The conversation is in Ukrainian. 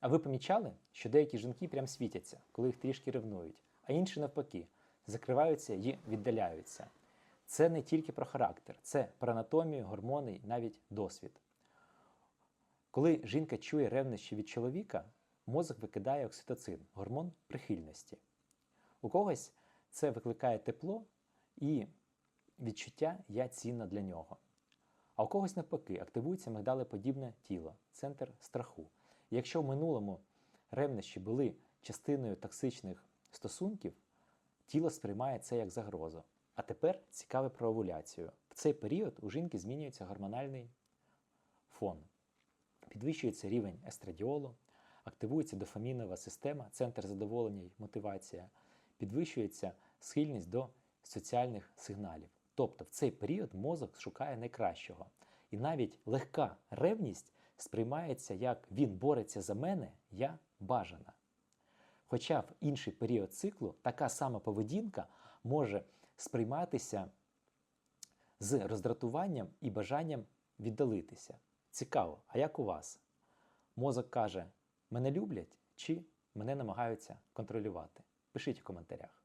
А ви помічали, що деякі жінки прям світяться, коли їх трішки ревнують, а інші навпаки закриваються і віддаляються. Це не тільки про характер, це про анатомію, гормони навіть досвід. Коли жінка чує ревнощі від чоловіка, мозок викидає окситоцин, гормон прихильності. У когось це викликає тепло і відчуття я цінна для нього. А у когось навпаки активується мигдалеподібне тіло, центр страху. Якщо в минулому ревнощі були частиною токсичних стосунків, тіло сприймає це як загрозу. А тепер цікаве про овуляцію. В цей період у жінки змінюється гормональний фон. Підвищується рівень естрадіолу, активується дофамінова система, центр задоволення і мотивація, підвищується схильність до соціальних сигналів. Тобто в цей період мозок шукає найкращого. І навіть легка ревність сприймається як він бореться за мене, я бажана. Хоча в інший період циклу така сама поведінка може сприйматися з роздратуванням і бажанням віддалитися. Цікаво, а як у вас? Мозок каже, мене люблять чи мене намагаються контролювати? Пишіть в коментарях.